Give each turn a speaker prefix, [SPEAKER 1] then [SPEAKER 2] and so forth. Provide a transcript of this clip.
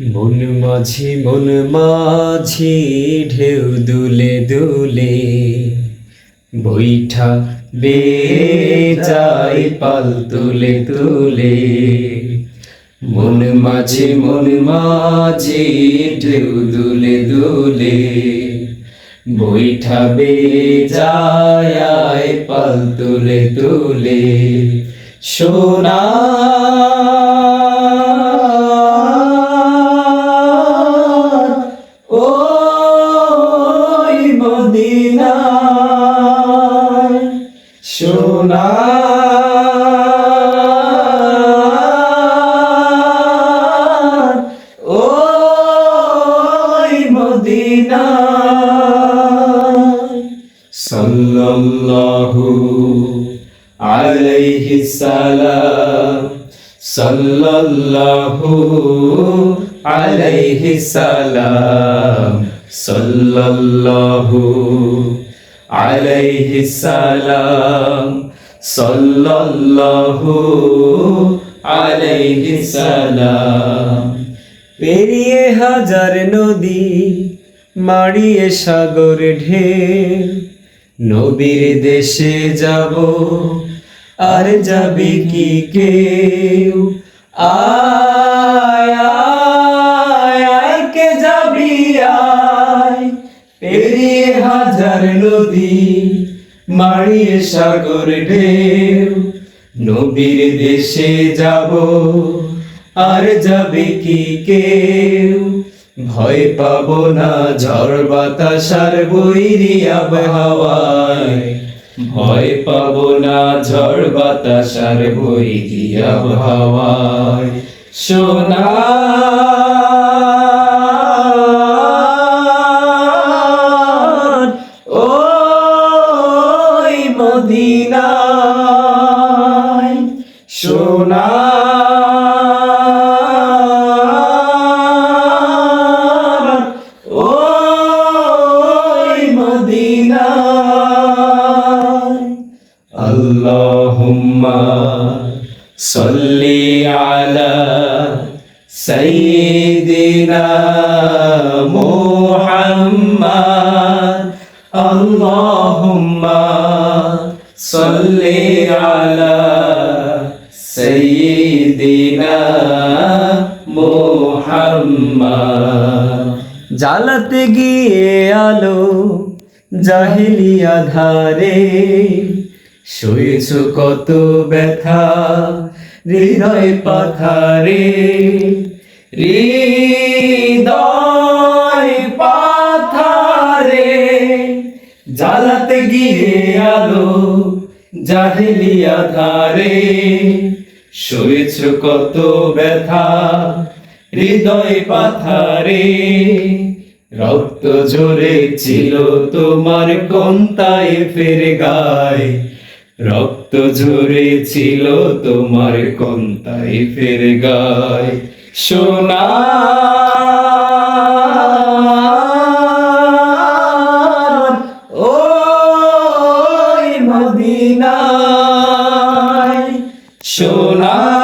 [SPEAKER 1] মন মাঝি মন মাঝি ঢেউ দুলে দুলে, বৈঠা বে যাই পাল তুলে তুলে। মন মাঝি মন মাঝি ঢেউ দুলে দুলে, বৈঠা বে যায় পাল তুলে তুলে। সোনা মদিনায় সোনা সাল্লাল্লাহু আলাইহি সালাম সাল্লাল্লাহু আলাইহি সালাম। সাল্লাল্লাহু আলাইহি সালাম, সাল্লাল্লাহু আলাইহি সালাম। পেরিয়ে হাজার নদী মারিয়ে সাগর ঢেউ নবীর দেশে যাব, আর যাবে কি কেউ? আয় নদী মারিয়ে সাগর ঢেউ। নবীর দেশে যাব, আর যাবে কি কেউ? ভয় পাবো না ঝড় বাতাস আর বৈরি আবহাওয়ায়। ভয় পাবো না ঝড় বাতাস আর বৈরি আবহাওয়ায়। সোনা সোনা ওই মদিনায় আল্লাহুম্মা সাল্লি আলা সাইয়্যিদিনা মুহাম্মাদ। আল্লাহুম্মা সাল্লি আলা জ্বালাতে গিয়ে আলো জাহিলিয়া ধারে শুয়েছ কত ব্যথা হৃদয় পাথারে হৃদয় পাথারে জ্বালাতে গিয়ে আলো জাহিলিয়া ধারে শুয়েছ কত ব্যথা হৃদয় পাথারে, রক্ত ঝরে ছিল তোমার কন্তায় ফের গায়। রক্ত ঝরে ছিল তোমার কন্তায় ফের গায়। সোনা সোনা